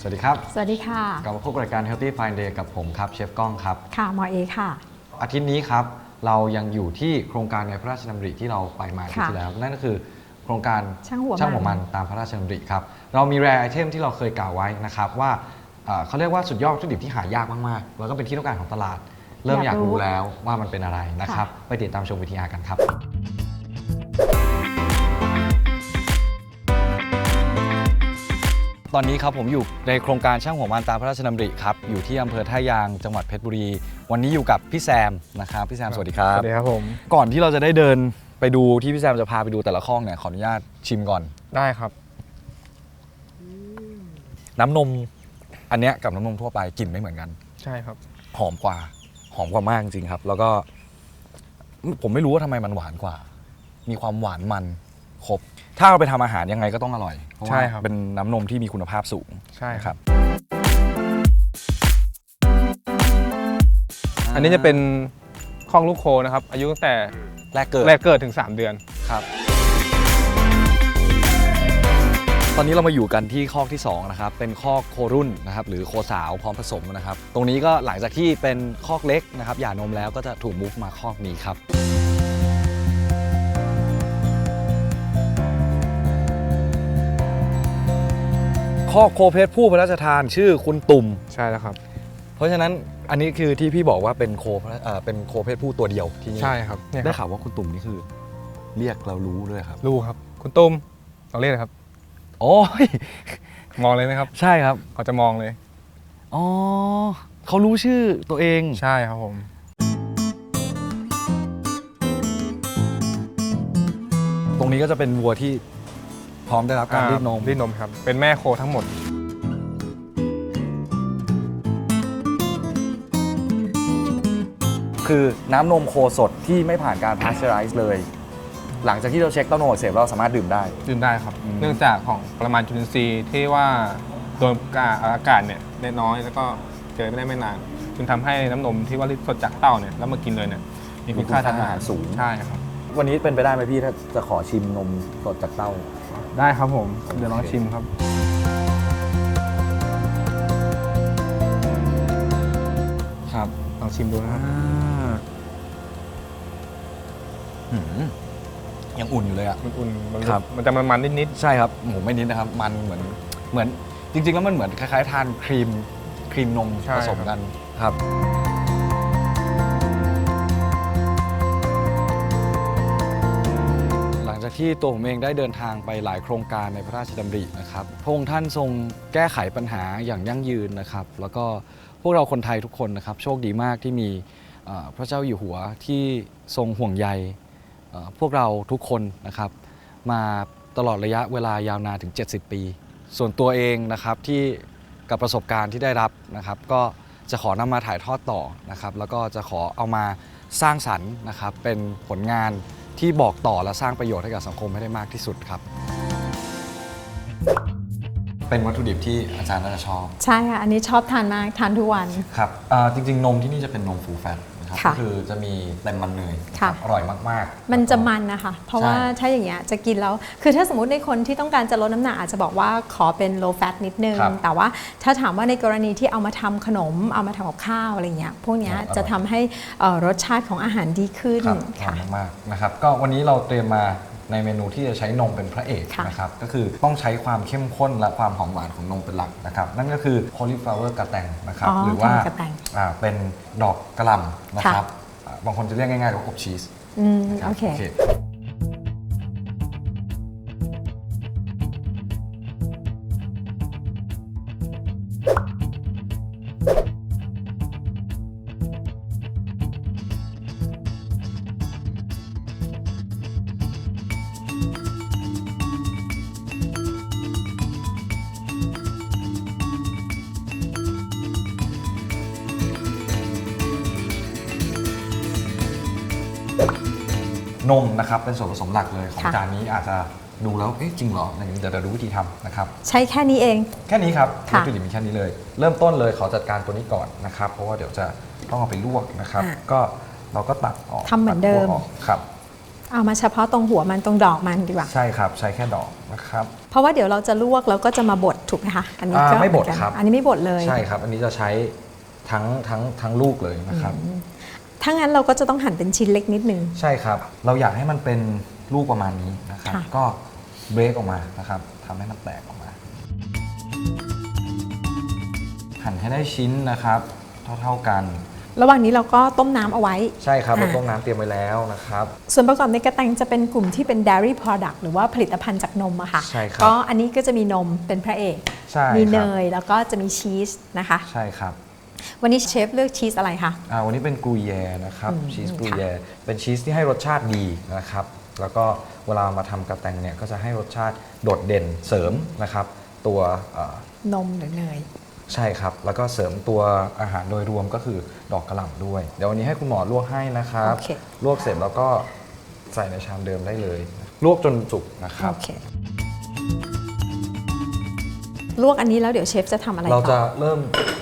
สวัสดีครับ สวัสดีค่ะ กลับมาพบกับรายการ Healthy Fine Day กับผมครับเชฟก้องครับ ค่ะหมอเอค่ะ อาทิตย์นี้ครับ เรายังอยู่ที่โครงการในพระราชดำริที่เราไปมาอาที่ค่ะที่แล้ว นั่นก็คือโครงการช่างหัวมันช่างหัวมันตามพระราชดำริครับ เรามีแรไอเทมที่เราเคยกล่าวไว้นะครับว่าเอ่อเขาเรียกว่าสุดยอดวัตถุดิบที่หายากมากๆ แล้วก็เป็นที่ต้องการของตลาด เริ่มอยากรู้แล้วว่ามันเป็นอะไรนะครับ ไปติดตามชมวิทยากันครับ ตอนนี้ครับผมอยู่ในโครงการช่างหัวมันตามพระราชดำริครับอยู่ที่อำเภอท่ายางจังหวัดเพชรบุรี วันนี้อยู่กับพี่แซมนะครับพี่แซมสวัสดีครับสวัสดีครับผมก่อนที่เราจะได้เดินไปดูที่พี่แซมจะพาไปดูแต่ละข้องเนี่ยขออนุญาตชิมก่อน ได้ครับ น้ำนมอันเนี้ยกับน้ำนมทั่วไปกลิ่นไม่เหมือนกัน ใช่ครับ หอมกว่า หอมกว่ามากจริงๆครับ แล้วก็ ผมไม่รู้ว่าทำไมมันหวานกว่า มีความหวานมันครบ ถ้าเราไปทำอาหารยังไงก็ต้องอร่อยเพ ราะว่าใช่ครับ เป็นน้ำนมที่มีคุณภาพสูงใช่นะคครัรับ บ อันนี้จะเป็นคอกลูกโคนะครับ อายุตั้งแต่แรกเกิดแรกเกิดถึง 3 เดือน ครับ ตอนนี้เรามาอยู่กันที่คอกที่2นะครับเป็นคอกโครุ่นนะครับหรือโคสาวพร้อมผสมนะครับ ตรงนี้ก็หลังจากที่เป็นคอกเล็กนะครับหย่านมแล้วก็จะถูกมุฟมาคอกนี้ครับ คอกโคเพชรผู้พระราชทานชื่อคุณตุ่ม ใช่แล้วครับ เพราะฉะนั้นอันนี้คือที่พี่บอกว่าเป็นโคพระเอ่อเป็นโคเพศผู้ตัวเดียวที่นี่ใช่ครับเนี่ยได้ครับข่าวว่าคุณตุ่มนี่คือ เรียกเรารู้ด้วยครับลูกครับ คุณตุ้มลองเรียกเลยครับ โอ้ยมองเลยไหมครับใช่ครับเขาจะมองเลย อ๋อเขารู้ชื่อตัวเอง ใช่ครับผม ตรงนี้ก็จะเป็นวัวที่พ ร้อมได้รับการรีดนม รีดนมครับ เป็นแม่โคทั้งหมด คือน้ำนมโคสดที่ไม่ผ่านการพาสเจอไรซ์เลย หลังจากที่เราเช็คเต้านมอักเสพเราสามารถดื่มได้ ดื่มได้ครับ อืม เนื่องจากของปริมาณจุลินทรีย์ที่ว่าโดนอากาศเนี่ยได้น้อยแล้วก็เกิดไม่ได้ไม่นาน จึงทำให้น้ำนมที่ว่ารีดสดจากเต้าเนี่ยแล้วมากินเลยเนี่ยมีคุณค่าทางอาหารสูง ใช่ครับ วันนี้เป็นไปได้ไหมพี่ถ้าจะขอชิมนมสดจากเต้า ได้ครับผม เดี๋ยวลองชิมครับ ครับลองชิมดูนะครับหืมยังอุ่นอยู่เลยอะ มันอุ่นมันครับ มันจะมันๆนิดใช่ครับหมูไม่นิดนะครับ มันเหมือนเหมือนจริง ๆ แล้วมันเหมือนคล้ายๆทานครีมครีมนมผสมกันครับ ที่ตัวผมเองได้เดินทางไปหลายโครงการในพระราชดำรินะครับพระองค์ท่านทรงแก้ไขปัญหาอย่างยั่งยืนนะครับ แล้วก็พวกเราคนไทยทุกคนนะครับ โชคดีมากที่มีพระเจ้าอยู่หัวที่ทรงห่วงใยพวกเราทุกคนนะครับ มาตลอดระยะเวลายาวนานถึง 70 ปี ส่วนตัวเองนะครับที่กับประสบการณ์ที่ได้รับนะครับ ก็จะขอนำมาถ่ายทอดต่อนะครับ แล้วก็จะขอเอามาสร้างสรรค์นะครับเป็นผลงาน ที่บอกต่อและสร้างประโยชน์ให้กับสังคมให้ได้มากที่สุดครับ เป็นวัตถุดิบที่อาจารย์น่าจะชอบ ใช่ค่ะ อันนี้ชอบทานมาก ทานทุกวัน ครับจริง ๆ นมที่นี่จะเป็นนมฟูลแฟต นะครับค่ะก็คือจะมีเต็มมันเนยค่ะอร่อยมากๆมันจะแล้วก็ มันนะคะ เพราะใช่ว่าถ้าอย่างเงี้ยจะกินแล้ว คือถ้าสมมติในคนที่ต้องการจะลดน้ำหนักอาจจะบอกว่าขอเป็น low fat นิดนึง ครับแต่ว่าถ้าถามว่าในกรณีที่เอามาทำขนม เอามาทำกับข้าวอะไรเงี้ย พวกเนี้ยอร่อย จะทำให้เอ่อรสชาติของอาหารดีขึ้นครับหอค่ะมมากๆนะครับ ก็วันนี้เราเตรียมมา ในเมนูที่จะใช้นมเป็นพระเอกค่ะนะครับก็คือต้องใช้ความเข้มข้นและความหอมหวานของนมเป็นหลักนะครับนั่นก็คือ cauliflower กระแตงนะครับอ๋อหรือว่ากระแตง อ่าเป็นดอกกระหล่ำนะคค่ะรับอ่าบางคนจะเรียกง่ายๆว่าอบชีสอืม นะรับโอเค เป็นส่วนผสมหลักเลยของค่ะ จานนี้อาจจะดูแล้วเอ๊ะจริงเหรออะไรอย่างนี้เดี๋ยวเราดูวิธีทำนะครับ ใช้แค่นี้เอง แค่นี้ครับค่ะวัตถุดิบมีแค่นี้เลย เริ่มต้นเลยขอจัดการตัวนี้ก่อนนะครับ เพราะว่าเดี๋ยวจะต้องเอาไปลวกนะครับ อะก็เราก็ตัดออกทำเหมือนเดิม ตัขั้วกครับ เอามาเฉพาะตรงหัวมันตรงดอกมันดีกว่า ใช่ครับ ใช้แค่ดอกนะครับ เพราะว่าเดี๋ยวเราจะลวกแล้วก็จะมาบดถูกไหมคะอันนี้ก็อ่าไม่บดเหอนกันครับ อันนี้ไม่บดเลย ใช่ครับ อันนี้จะใช้ทั้งทั้งทั้งลูกเลยนะครับ ถ้างั้นเราก็จะต้องหั่นเป็นชิ้นเล็กนิดนึง ใช่ครับ เราอยากให้มันเป็นลูกประมาณนี้นะครับ ค่ะ ก็เบรกออกมานะครับทำให้มันแตกออกมา หั่นให้ได้ชิ้นนะครับ เท่าๆกัน ระหว่างนี้เราก็ต้มน้ำเอาไว้ ใช่ครับอ่าเราต้มน้ำเตรียมไว้แล้วนะครับ ส่วนประกอบในกระแตงจะเป็นกลุ่มที่เป็น dairy product หรือว่าผลิตภัณฑ์จากนมอะค่ะ ใช่ครับ ก็อันนี้ก็จะมีนมเป็นพระเอก ใช่มีคเนรับยแล้วก็จะมีชีสนะคะ ใช่ครับ วันนี้เชฟเลือกชีสอะไรคะ อ่าวันนี้เป็นกรูแยนะครับอืมชีสกรูค่ะ แยเป็นชีสที่ให้รสชาติดีนะครับ แล้วก็เวลามาทำกระแตงเนี่ยก็จะให้รสชาติโดดเด่นเสริมนะครับ ตัวเอ่อนมหรือเนย ใช่ครับ แล้วก็เสริมตัวอาหารโดยรวมก็คือดอกกระหล่ำด้วย เดี๋ยววันนี้ให้คุณหมอลวกให้นะครับ โอเค ลวกเสร็จแล้วก็ใส่ในชามเดิมได้เลย ลวกจนสุกนะครับ โอเค ลวกอันนี้แล้วเดี๋ยวเชฟจะทำอะไรเราจะต่อเริ่ม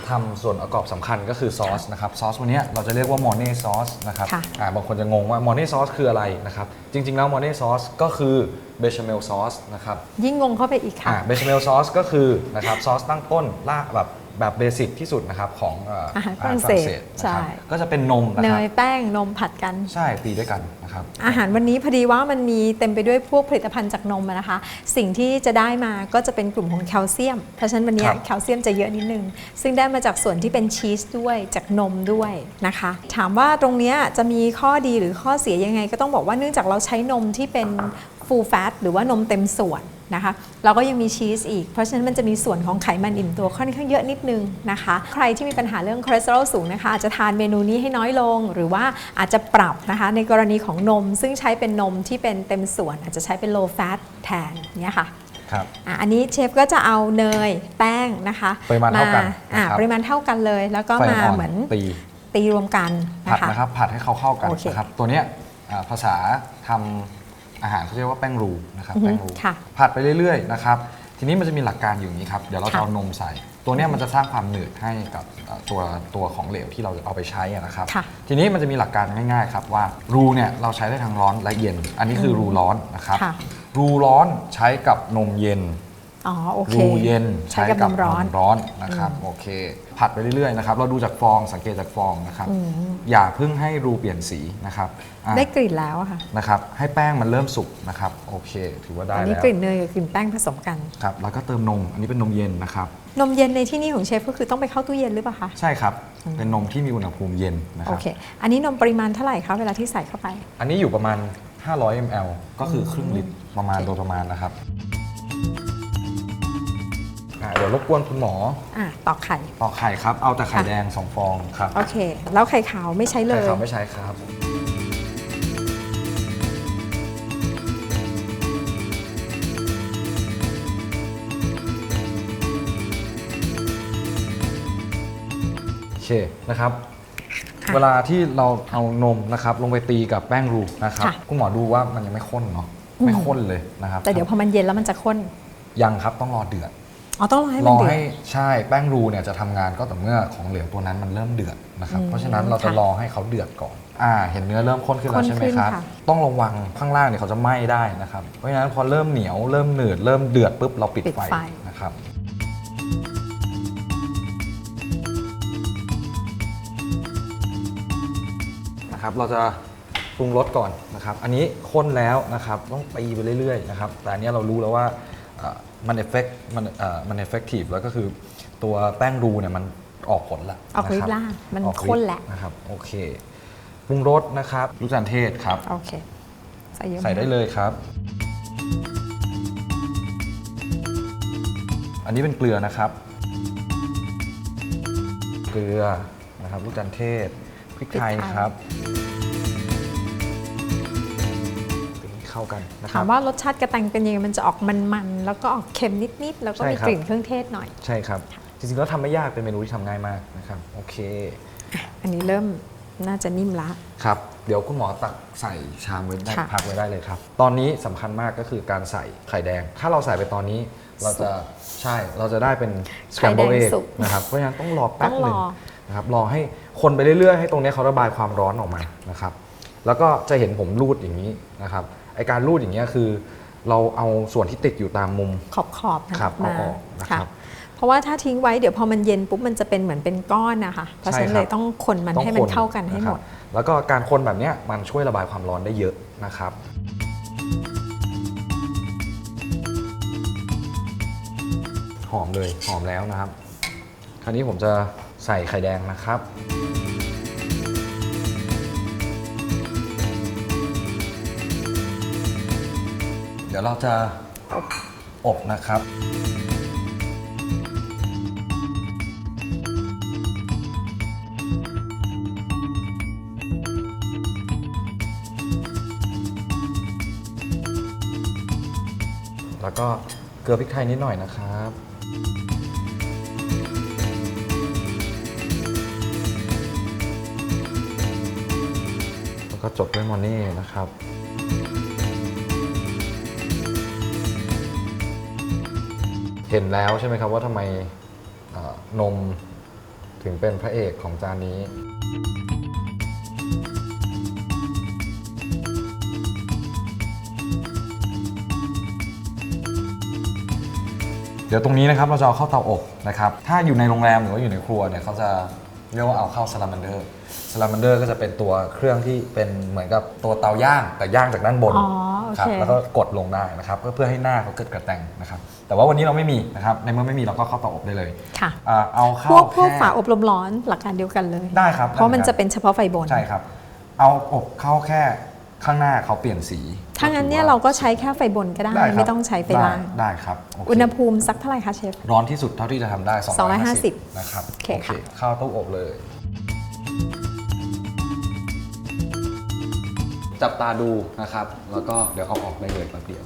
ทำส่วนประกอบสำคัญก็คือซอสนะครับซอสวันนี้เราจะเรียกว่ามอเน่ซอสนะครับค่ะอ่าบางคนจะงงว่ามอเน่ซอสคืออะไรนะครับ จริง ๆ แล้วมอเน่ซอสก็คือเบชเมลซอสนะครับยิ่งงงเข้าไปอีกค่ะ เบชเมลซอสก็คือนะครับซอสตั้งต้นล่าแบบ แบบเบสิกที่สุดนะครับของเอาหารฝรั่งเศสนะครับใช่ ก็จะเป็นนมนะเนครับยแป้งนมผัดกัน ใช่ตีด้วยกันนะครับ อาหารวันนี้พอดีว่ามันมีเต็มไปด้วยพวกผลิตภัณฑ์จากนมอะนะคะ สิ่งที่จะได้มาก็จะเป็นกลุ่มของแคลเซียม เพราะฉะนั้นวันนี้ครับ แคลเซียมจะเยอะนิดนึง ซึ่งได้มาจากส่วนที่เป็นชีสด้วยจากนมด้วยนะคะ ถามว่าตรงเนี้ยจะมีข้อดีหรือข้อเสียยังไง ก็ต้องบอกว่าเนื่องจากเราใช้นมที่เป็น full fat หรือว่านมเต็มส่วน นะคะเราก็ยังมีชีสอีก เพราะฉะนั้นมันจะมีส่วนของไขมันอิ่มตัวค่อนข้างเยอะนิดนึงนะคะ ใครที่มีปัญหาเรื่องคอเลสเตอรอลสูงนะคะอาจจะทานเมนูนี้ให้น้อยลง หรือว่าอาจจะปรับนะคะในกรณีของนม ซึ่งใช้เป็นนมที่เป็นเต็มส่วน อาจจะใช้เป็น low fat แทนเนี่ยค่ะครับอะอันนี้เชฟก็จะเอาเนยแป้งนะคะปริมาณเท่ากันอะนะครับปริมาณเท่ากันเลย แล้วก็ไฟมาอ่อนเหมือนตีตีรวมกันผัดนะคะนะครับผัดให้เขาเข้ากันโอเคนะครับตัวเนี้ยอ่าภาษาทำ อาหารเขาเรียกว่าแป้งรูนะครับอือฮึแป้งรูค่ะ ผัดไปเรื่อยๆนะครับทีนี้มันจะมีหลักการอยู่อย่างนี้ครับเดี๋ยวเราจะค่ะเอานมใส่ ตัวเนี้ยมันจะสร้างความหนืดให้กับเอ่อตัวตัวของเหลวที่เราจะเอาไปใช้อะนะครับ ค่ะ ทีนี้มันจะมีหลักการง่ายๆครับว่ารูเนี่ยเราใช้ได้ทั้งร้อนและเย็น อันนี้คือรูร้อนนะครับ ค่ะ รูร้อนใช้กับนมเย็น อ๋อโอเครูเย็นใช้กับนมร้อนร้อนนะครับโอเค ผัดไปเรื่อยๆนะครับเราดูจากฟองสังเกตจากฟองนะครับอืมอย่าเพิ่งให้รูเปลี่ยนสีนะครับอะได้กลิ่นแล้วอะค่ะนะครับให้แป้งมันเริ่มสุกนะครับโอเค ถือว่าได้อันนี้แล้วกลิ่นเนยกับกลิ่นแป้งผสมกันครับแล้วก็เติมนมอันนี้เป็นนมเย็นนะครับนมเย็นในที่นี่ของเชฟก็คือต้องไปเข้าตู้เย็นหรือเปล่าคะใช่ครับเป็นนมที่มีอุณหภูมิเย็นนะคโอรับเคอันนี้นมปริมาณเท่าไหร่คะเวลาที่ใส่เข้าไป อันนี้อยู่ประมาณ 500 ml ก็คือครึ่งลิตรประมาณโอเคโดยประมาณนะครับอะเดี๋ยวรบกวนคุณหมออะตอกไข่ตอกไข่ครับ เอาแต่ไข่ค่ะ แดงสองฟองครับโอเค แล้วไข่ขาวไม่ใช้เลไข่ย ขาวไม่ใช้ครับ โอเคนะครับ ค่ะ เวลาที่เราเอานมนะครับ ลงไปตีกับแป้งรูนะครับ ค่ะคุณหมอดูว่ามันยังไม่ข้นเนาะไม่ข้นเลยนะครับแต่เดี๋ยวพอมันเย็นแล้วมันจะข้น ยังครับต้องรอเดือด อ๋อต้องรอให้รมันอเดือด ให้ใช่แป้งรูเนี่ยจะทำงานก็ต่อเมื่อของเหลวตัวนั้นมันเริ่มเดือดนะครับอืมเพราะฉะนั้นเราจะค่ะรอให้เขาเดือดก่อนอ่าเห็นเนื้อเริ่มข้นขึ้นแล้วข้นใช่ไหมขึ้นครับค่ะ ต้องระวังข้างล่างเนี่ยเขาจะไหม้ได้นะครับเพราะฉะนั้นพอเริ่มเหนียวเริ่มหนืดเริ่มเดือดปุ๊บเราปิดปิดไฟไฟ นะครับนะครับเราจะปรุงรสก่อนนะครับ อันนี้ข้นแล้วนะครับต้องตีไปเรื่อยๆนะครับแต่อันเนี้ยเรารู้แล้วว่าเอ่อ มันเอฟเฟกมันเอ่อมันเอฟเฟกตีฟแล้วก็คือตัวแป้งรูเนี่ยมันออกผลละออกฤทธิ์นะคละรับมันออกฤทธิ์ข้นแหละนะครับโอเคปรุงรสนะครับลูกจานเทศครับโอเคใส่เยอะหมใส่ได้เลยครับ อันนี้เป็นเกลือนะครับ เกลือนะครับลูกจันเทศพริกไทยครับ เข้ากันนะคถารัมบว่ารสชาติกระแตงเป็นยังไงมันจะออกมันๆแล้วก็ออกเค็มนิดๆแล้วก็ใช่มีครับกลิ่นเครื่องเทศหน่อย ใช่ครับ จริงๆแล้วทำไม่ยากเป็นเมนูที่ทำง่ายมากนะครับโอเค อันนี้เริ่มน่าจะนิ่มละ ครับ เดี๋ยวคุณหมอตักใส่ชามไว้ได้ค่ะ พักไว้ได้เลยครับ ตอนนี้สำคัญมากก็คือการใส่ไข่แดง ถ้าเราใส่ไปตอนนี้เราจะใช่เราจะได้เป็นไข่แดง scramble egg สุกนะครับเพราะฉะนั้นต้องรอแป๊บต้องหรนึ่งอนะครับรอให้คนไปเรื่อยๆให้ตรงนี้เขาระบายความร้อนออกมานะครับ แล้วก็จะเห็นผมรูดอย่างนี้นะครับไอการรูดอย่างเงี้ยคือ เราเอาส่วนที่ติดอยู่ตามมุมขอบขอบๆนะครับเอามาออกนะครับ เพราะว่าถ้าทิ้งไว้เดี๋ยวพอมันเย็นปุ๊บมันจะเป็นเหมือนเป็นก้อนนะคะเพราะฉะนั้นใช่ครับ เลยต้องคนมันต้องให้มันคเข้ากันให้หมดะครับแล้วก็การคนแบบเนี้ยมันช่วยระบายความร้อนได้เยอะนะครับ หอมเลยหอมแล้วนะครับ คราวนี้ผมจะใส่ไข่แดงนะครับ เดี๋ยวเราจะอบนะครับ แล้วก็เกลือพริกไทยนิดหน่อยนะครับแล้วก็จบด้วยมอนี่นะครับ เห็นแล้วใช่ไหมครับว่าทำไมนมถึงเป็นพระเอกของจานนี้ เดี๋ยวตรงนี้นะครับเราจะเอาเข้าเตาอบนะครับ ถ้าอยู่ในโรงแรมหรือว่าอยู่ในครัวเนี่ยเขาจะเรียกว่าเอาเข้าซาลามันเดอร์ ซาลามันเดอร์ก็จะเป็นตัวเครื่องที่เป็นเหมือนกับตัวเตาย่างแต่ย่างจากด้านบนอ๋อโอครับเค แล้วก็กดลงได้นะครับเพื่อเพื่อให้หน้าเขาเกิดกระแตงนะครับแต่ว่าวันนี้เราไม่มีนะครับในเมื่อไม่มีเราก็เข้าเตาอบได้เลยค่ะ อ่าเอาเข้าพวกพวกแค่ฝาอบลมร้อนหลักการเดียวกันเลย ได้ครับเพราะมันได้คจะบเป็นเฉพาะไฟบน ใช่ครับ เอาอบเข้าแค่ข้างหน้าเขาเปลี่ยนสีถ้างั้นเนี่ยเราก็ใช้แค่ไฟบนก็ได้ด้ครับไม่ต้องใช้ไฟล่างได้ได้ครับโเค อุณหภูมิสักเท่าไหร่คะเชฟ ร้อนที่สุดเท่าที่จะทำได้ 250 250นะครับโอเคค่ะ เข้าตู้อบเลย จับตาดูนะครับ แล้วก็เดี๋ยวเอาออกได้เลยแป๊บเดียว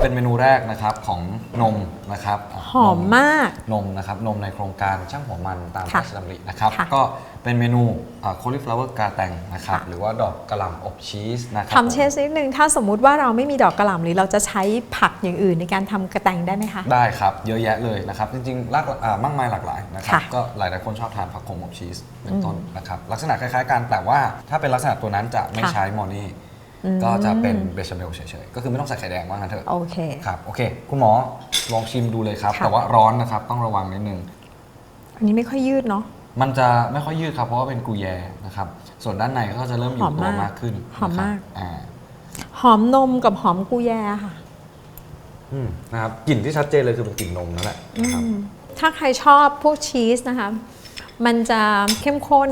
เป็นเมนูแรกนะครับของนมนะครับ หอมมากนมนะครับนมในโครงการช่างหัวมันตามพค่ะระราชดำรินะครับค่ะก็เป็นเมนูโคลิฟลาวเวอร์กาแตงนะครับค่ะหรือว่าดอกกระหล่ำอบชีสนะครับทำเชสนิดนึงถ้าสมมุติว่าเราไม่มีดอกกระหล่ำหรือเราจะใช้ผักอย่างอื่นในการทำกระแตงได้ไหมคะ ได้ครับ เยอะแยะเลยนะครับ จริงๆหลากอ่ามากมายหลากหลายนะครับค่ะก็หลายๆคนชอบทานผักขมอบชีสเป็นต้นนะครับลักษณะคล้ายๆกันแต่ว่าถ้าเป็นลักษณะตัวนั้นจะไม่ค่ะใช้มอนี่อืมก็จะเป็นเบชาเมลเฉยๆ ก็คือไม่ต้องใส่ไข่แดงว่างั้นเถอะ โอเค ครับ โอเค คุณหมอ ลองชิมดูเลยครับ ค่ะ แต่ว่าร้อนนะครับ ต้องระวังนิดนึง อันนี้ไม่ค่อยยืดเนาะ มันจะไม่ค่อยยืดครับเพราะว่าเป็นกรูแยนะครับ ส่วนด้านในก็จะเริ่มอยู่หอมตัวมากมากขึ้นหอมมากนะครับอ่า หอมนมกับหอมกูแยค่ะอืมนะครับกลิ่นที่ชัดเจนเลยคือเป็นกลิ่นนมนั่นแหละนะครับอืมถ้าใครชอบพวกชีสนะคะ มันจะเข้มข้น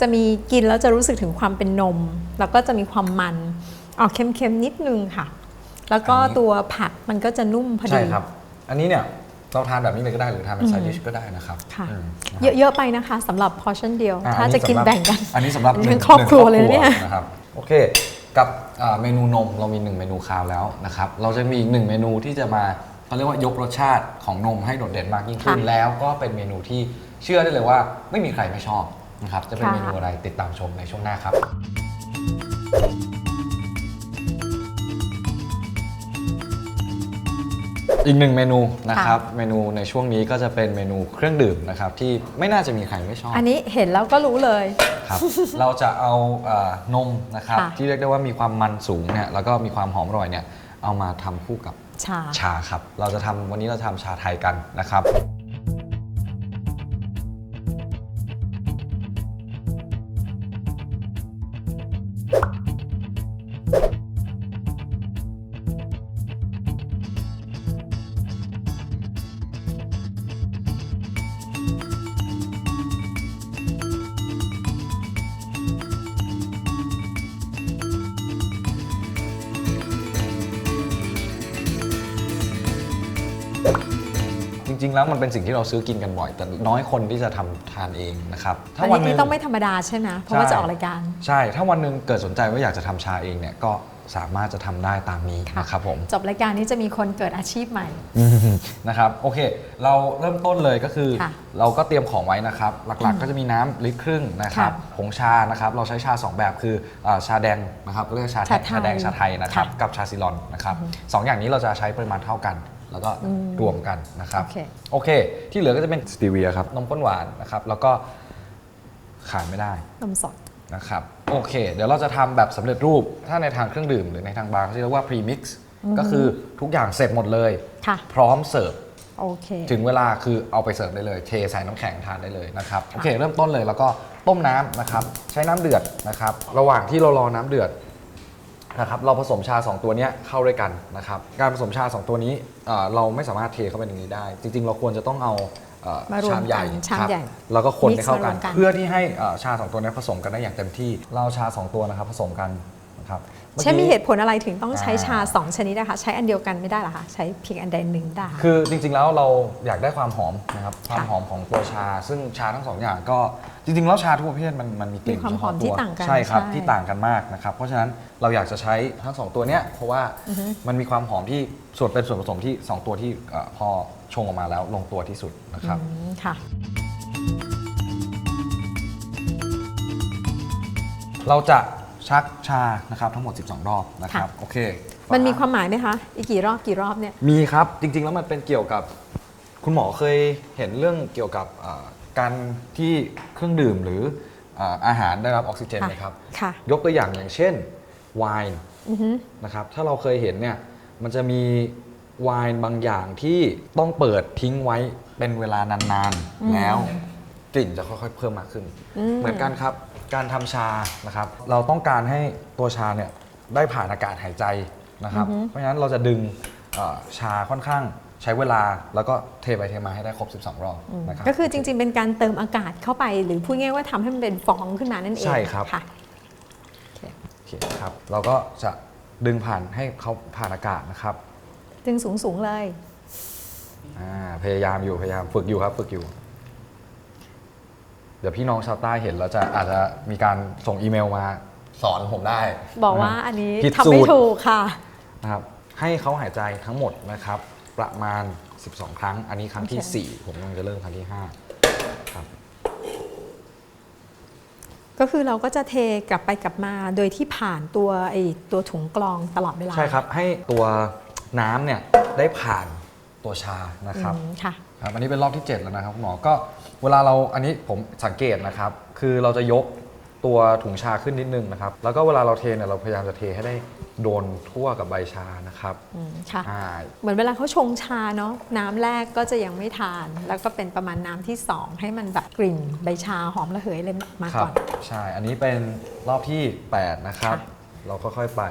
จะมีกินแล้วจะรู้สึกถึงความเป็นนม แล้วก็จะมีความมัน ออกเค็มๆนิดนึงค่ะ แล้วก็อันนี้ตัวผักมันก็จะนุ่มพอดี ใช่ครับ อันนี้เนี่ยเราทานแบบนี้เลยก็ได้หรือทานเป็นไซดิชก็ได้นะครับค่ะอืมนะครับเยอะๆไปนะคะสำหรับพอชั่นเดียวอ่ถ้าอัจะกินสำหรัแบ่งกัน อันนี้สำหรับอันนี้หนึ่งเป็นครอบครัวหนึ่งเลยเนี่ยนะครับโอเค กับอ่าเมนูนมเรามีหนึ่งเมนูคาวแล้วนะครับ เราจะมีอีกหนึ่งเมนูที่จะมาเขาเรียกว่ายกรสชาติของนมให้โดดเด่นมากยิ่งขึ้นค่ะแล้วก็เป็นเมนูที่เชื่อได้เลยว่าไม่มีใครไม่ชอบนะครับจะเป็นค่ะเมนูอะไรติดตามชมในช่วงหน้าครับ อีกหนึ่งเมนูนะครับ เมนูในช่วงนี้ก็จะเป็นเมนูเครื่องดื่มนะครับ ที่ไม่น่าจะมีใครไม่ชอบอันนี้เห็นแล้วก็รู้เลย ครับ เราจะเอาเอ่อนมนะครับ ค่ะ ที่เรียกได้ว่ามีความมันสูงเนี่ยแล้วก็มีความหอมอร่อยเนี่ยเอามาทำคู่กับชา ชาครับ เราจะทำวันนี้เราจะทำชาไทยกันนะครับ มันเป็นสิ่งที่เราซื้อกินกันบ่อย แต่น้อยคนที่จะทำทานเองนะครับถ้าอันวันหนี้นึงต้องไม่ธรรมดาใช่ไหมเพราะว่าใช่ จะออกรายการ ใช่ ถ้าวันหนึ่งเกิดสนใจว่าอยากจะทำชาเองเนี่ยก็สามารถจะทำได้ตามนี้ค่ะ นะครับผม จบรายการนี้จะมีคนเกิดอาชีพใหม่ อืมนะครับโอเค เราเริ่มต้นเลยก็คือ ค่ะเราก็เตรียมของไว้นะครับ หลักๆก็จะมีน้ำลิตรครึ่งนะครับค่ะผงชานะครับ เราใช้ชา 2 แบบคืออาชาแดงนะครับเรียกชาชาไทยชาแดงชาไทยนะครับค่ะกับชาซิลอนนะครับสองอย่างนี้เราจะใช้ปริมาณเท่ากัน แล้วก็รวมกันนะครับ โอเค โอเค ที่เหลือก็จะเป็นสตีเวียครับนมข้นหวานนะครับ แล้วก็ขาดไม่ได้นมสดนะครับ โอเค เดี๋ยวเราจะทำแบบสำเร็จรูป ถ้าในทางเครื่องดื่มหรือในทางบาร์เขาจะเรียกว่า pre-mix ก็คือทุกอย่างเสร็จหมดเลย ค่ะ พร้อมเสิร์ฟ โอเค ถึงเวลาคือเอาไปเสิร์ฟได้เลย เทใส่น้ำแข็งทานได้เลยนะครับ โอเค เริ่มต้นเลยแล้วก็ต้มน้ำนะครับ ใช้น้ำเดือดนะครับ ระหว่างที่เรารอน้ำเดือด นะครับเราผสมชา 2 ตัวเนี้ยเข้าด้วยกันนะครับการผสมชา 2 ตัวนี้เอ่อเราไม่สามารถเทเข้าไปในนี้ได้ จริง ๆ เราควรจะต้องเอาเอ่อมารวมชามใหญ่กันชามครับใหญ่แล้วก็คนให้เข้ากัน mix มารวมกันเพื่อที่ให้เอ่อชา 2 ตัวเนี้ยผสมกันได้อย่างเต็มที่เราเอาชา 2 ตัวนะครับผสมกันนะครับ อใช่มีกี้เหตุผลอะไรถึงต้องใช้อ่าชา 2 ชนิดนะคะ ใช้อันเดียวกันไม่ได้เหรอคะใช้เพียงอันใดหนึ่งได้คะคือจริงๆแล้วเราอยากได้ความหอมนะครับความค่ะหอมของตัวชา ซึ่งชาทั้งสองอย่างก็จริงๆแล้วชาทุกประเภทมันมันมีกลิ่นมีความหอมเฉพะที่ตัวต่างกันใช่ครับใช่ที่ต่างกันมากนะครับเพราะฉะนั้นเราอยากจะใช้ทั้งสองตัวเนี้ยเพราะว่ามันมีความหอมที่ส่วนเป็นส่วนผสมที่สองตัวที่เอ่อพอชงออกมาแล้วลงตัวที่สุดนะครับอืมค่ะเราจะ ชักชานะครับทั้งหมด 12 รอบนะครับค่ะโอเคมันมีความหมายไหมคะ อีกกี่รอบกี่รอบเนี่ยมีครับจริง ๆ แล้วมันเป็นเกี่ยวกับ คุณหมอเคยเห็นเรื่องเกี่ยวกับเอ่อการที่เครื่องดื่มหรือเอ่ออาหารได้รับออกซิเจนค่ะไหมครับ ค่ะ ยกตัวอย่างอย่างเช่นไวน์อือฮึนะครับถ้าเราเคยเห็นเนี่ยมันจะมีไวน์บางอย่างที่ต้องเปิดทิ้งไว้เป็นเวลานานๆแล้วกลิ่นจะค่อยๆเพิ่มมากขึ้น เหมือนกันครับ การทำชานะครับ เราต้องการให้ตัวชาเนี่ยได้ผ่านอากาศหายใจนะครับ เพราะฉะนั้นเราจะดึงเอ่อชาค่อนข้างใช้เวลาแล้วก็เทไปเทมาให้ได้ครบ 12 รอบนะครับ ก็คือจริง ๆ เป็นการเติมอากาศเข้าไป หรือพูดง่ายๆว่าทำให้มันเป็นฟองขึ้นมานั่นเองใช่ครับ ค่ะ โอเคครับเราก็จะดึงผ่านให้เขาผ่านอากาศนะครับดึงสูง ๆ เลย อ่าพยายามอยู่พยายามฝึกอยู่ครับฝึกอยู่เดี๋ยวพี่น้องชาวใต้เห็นแล้วจะอาจจะมีการส่งอีเมลมาสอนผมได้ บอกว่าะคอัรับนนี้ผิดทำไม่สูตรถูกค่ะนะครับให้เขาหายใจทั้งหมดนะครับ ประมาณ 12 ครั้ง อันนี้ครั้งที่โอเค4ผมกำลังจะเริ่มครั้งที่ 5 ครับ ก็คือเราก็จะเทกลับไปกลับมาโดยที่ผ่านตัวไอตัวถุงกรองตลอดเวลา ใช่ครับ ให้ตัวน้ำเนี่ยได้ผ่าน ตัวชานะครับอืมค่ะ ครับอันนี้เป็นรอบที่ 7 แล้วนะครับคุณหมอก็เวลาเราอันนี้ผมสังเกตนะครับ คือเราจะยกตัวถุงชาขึ้นนิดนึงนะครับ แล้วก็เวลาเราเทเนี่ยเราพยายามจะเทให้ได้โดนทั่วกับใบชานะครับอืมค่ะ อ่าเหมือนเวลาเขาชงชาเนาะน้ำแรกก็จะยังไม่ทาน แล้วก็เป็นประมาณน้ำที่2ให้มันแบบกลิ่นใบชาหอมระเหยเลยมาครัก่บอน ใช่ อันนี้เป็นรอบที่ 8 นะครับ ค่ะ เราค่อยๆไป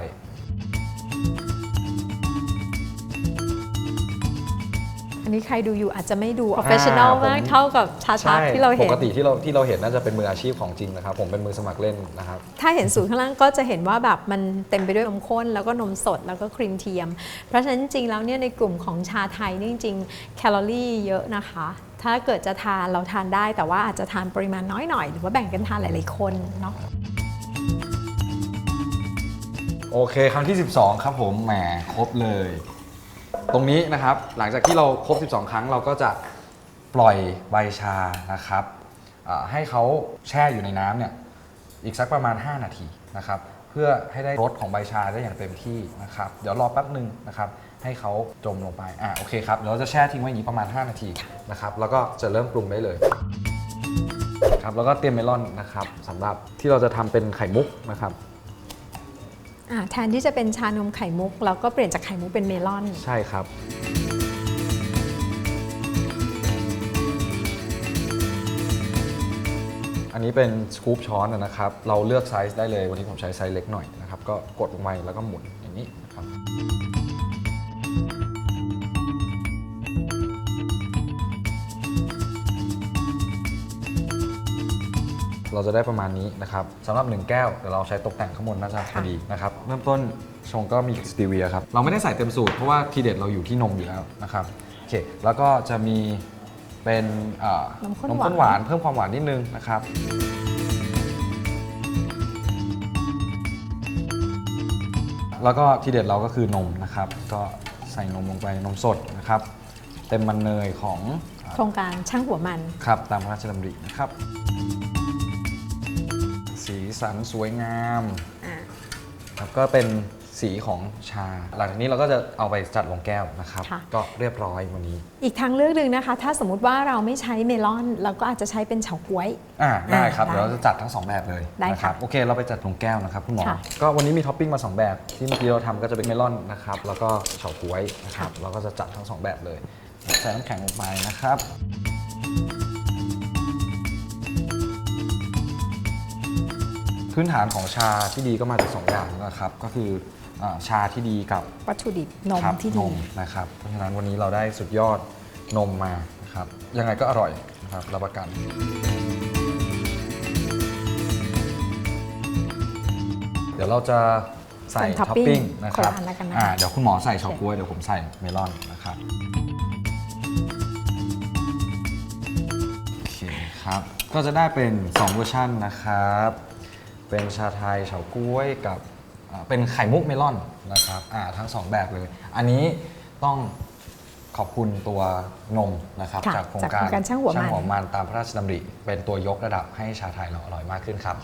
นนี้ใครดูอยู่อาจจะไม่ดู professional อ่าผมมากเท่ากับชาชักที่เราปเห็นกติที่เราที่เราเห็นน่าจะเป็นมืออาชีพของจริงนะครับ ผมเป็นมือสมัครเล่นนะครับ ถ้าเห็นสูตรข้างล่างก็จะเห็นว่าแบบมันเต็มไปด้วยนมข้น แล้วก็นมสดแล้วก็ครีมเทียม เพราะฉะนั้นจริงๆแล้วเนี่ยในกลุ่มของชาไทยนี่จริงๆแคลอรี่เยอะนะคะถ้าเกิดจะทานเราทานได้แต่ว่าอาจจะทานปริมาณน้อยหน่อย หรือว่าแบ่งกันทานหลาย ๆ คนเนาะโอเคครั้งที่ 12 ครับผมแหมครบเลย ตรงนี้นะครับหลังจากที่เราครบ 12 ครั้งเราก็จะปล่อยใบชานะครับให้เขาแช่อยู่ในน้ำเนี่ยอีกสักประมาณ 5 นาทีนะครับเพื่อให้ได้รสของใบชาได้อย่างเต็มที่นะครับเดี๋ยวรอแป๊บหนึ่งนะครับให้เขาจมลงไปอะโอเคครับเดี๋ยวเราจะแช่ทิ้งไว้อย่างนี้ประมาณ 5 นาทีนะครับแล้วก็จะเริ่มปรุงได้เลยครับแล้วก็เตรียมเมลอนนะครับสำหรับที่เราจะทำเป็นไข่มุกนะครับ แทนที่จะเป็นชานมไข่มุก เราก็เปลี่ยนจากไข่มุกเป็นเมลอน ใช่ครับ อันนี้เป็นสกู๊ปช้อนนะครับ เราเลือกไซส์ได้เลย วันนี้ผมใช้ไซส์เล็กหน่อยนะครับ ก็กดลงไปแล้วก็หมุน เราจะได้ประมาณนี้นะครับสำหรับ 1 แก้วเดี๋ยวเราใช้ตกแต่งข้างบนน่าจะพอดีนะครับเริ่มต้นชงก็มีสตีเวียครับเราไม่ได้ใส่เต็มสูตรเพราะว่าทีเด็ดเราอยู่ที่นมอยู่แล้วนะครับโอเคแล้วก็จะมีเป็นเอ่อนมข้นนมหวานข้นหวานเพิ่มความหวานนิดนึงนะครับแแล้วก็ที่เด็ดเราก็คือนมนะครับ ก็ใส่นมลงไปนมสดนะครับ เต็มมันเนยของโครงการช่างหัวมัน ครับ ตามพระราชดำรินะครับ สีสันสวยงามอ่าครับก็เป็นสีของชา หลังจากนี้เราก็จะเอาไปจัดลงแก้วนะครับ ค่ะ ก็เรียบร้อยวันนี้ อีกทางเลือกหนึ่งนะคะ ถ้าสมมุติว่าเราไม่ใช้เมลอน เราก็อาจจะใช้เป็นเฉาก๊วย อ่าได้ครับ ได้เดี๋ยวเราจะจัดทั้งสองแบบเลยได้นะคค่ะรับโอเคเราไปจัดลงแก้วนะครับคุณหมอ ค่ะก็วันนี้มีท็อปปิ้งมาสองแบบที่เมื่อกี้เราทำก็จะเป็นเมลอนนะครับแล้วก็เฉาก๊วยนะครับเราก็จะจัดทั้งสองแบบเลยใส่น้ำแข็งลงไปนะครับ พื้นฐานของชาที่ดีก็มาจากสองอย่างนะครับ ก็คืออาชาที่ดีกับวัตถุดิบนมครับที่นดีมนะครับ เพราะฉะนั้นวันนี้เราได้สุดยอดนมมานะครับ ยังไงก็อร่อยนะครับรับประกัน เดี๋ยวเราจะใส่ส่วนท็อปปิ้ง topping นะครับคนละอันแล้วกันนะอ่าเดี๋ยวคุณหมอใส่เฉาก๊วยเดี๋ยวผมใส่เมลอนนะครับโอเคครับ ก็จะได้เป็น 2 เวอร์ชันนะครับ เป็นชาไทยเฉาก๊วยกับอ่าเป็นไข่มุกเมลอนนะครับอ่าทั้ง2แบบเลย อันนี้ต้องขอบคุณตัวนมนะครับค่ะจากโครงจากกาโครรงการช่างหัวมันหัวมัน ตามพระราชดำริ เป็นตัวยกระดับให้ชาไทยเราอร่อยมากขึ้นครับ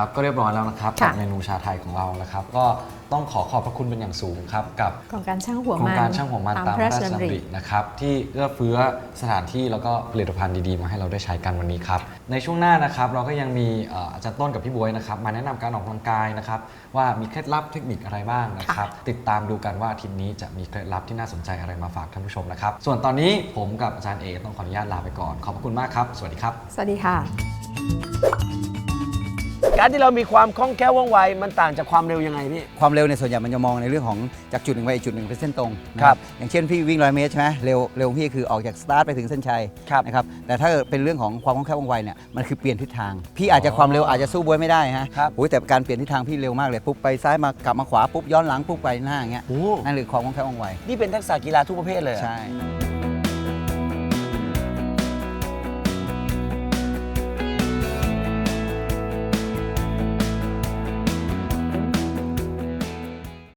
ครับก็เรียบร้อยแล้วนะครับค่ะ กับเมนูชาไทยของเรานะครับ ก็ต้องขอขอบพระคุณเป็นอย่างสูงครับกับโครงการช่างหัวโครมังนการช่างหัวมันตามพระราชดำรินะครับที่เอื้อเฟื้อสถานที่แล้วก็ผลิตภัณฑ์ดีๆ มาให้เราได้ใช้กันวันนี้ครับในช่วงหน้านะครับเราก็ยังมีเอ่ออาจารย์ต้นกับพี่บวยนะครับมาแนะนำการออกกำลังกายนะครับว่ามีเคล็ดลับเทคนิคอะไรบ้างนะครับติดตามดูกันว่าอาทิตย์นี้จะมีเคล็ดลับที่น่าสนใจอะไรมาฝากท่านผู้ชมนะครับส่วนตอนนี้ผมกับอาจารย์เอต้องขออนุญาตลาไปก่อนขอบพระคุณมากครับสวัสดีครับ สวัสดีค่ะ การที่เรามีความคล่องแคล่วว่องไวมันต่างจากความเร็วยังไงพี่ ความเร็วในยส่วนใหญ่มันจะมองในเรื่องของจากจุดหนึ่งไปอีกจุดหนึ่งเป็นเส้นตรงนะครับอย่างเช่นพี่วิ่งร้อยเมตรใช่ไหมเร็วเร็วของพี่คือออกจากสตาร์ทไปถึงเส้นชัยครับนะครับแต่ถ้าเกิดเป็นเรื่องของความคล่องแคล่วว่องไวเนี่ยมันคือเปลี่ยนทิศทางพี่อาจจะความเร็วอาจจะสู้บวยไม่ได้ฮะครับ โอ้ยแต่การเปลี่ยนทิศทางพี่เร็วมากเลยปุ๊บไปซ้ายมากลับมาขวาปุ๊บย้อนหลังปุ๊บไปหน้าอย่างเงี้ยโอ้นั่นคือความคล่องแคล่วว่องไวนี่เป็นทักษะกีฬาทุกประเภทเลยเหรอ ใช่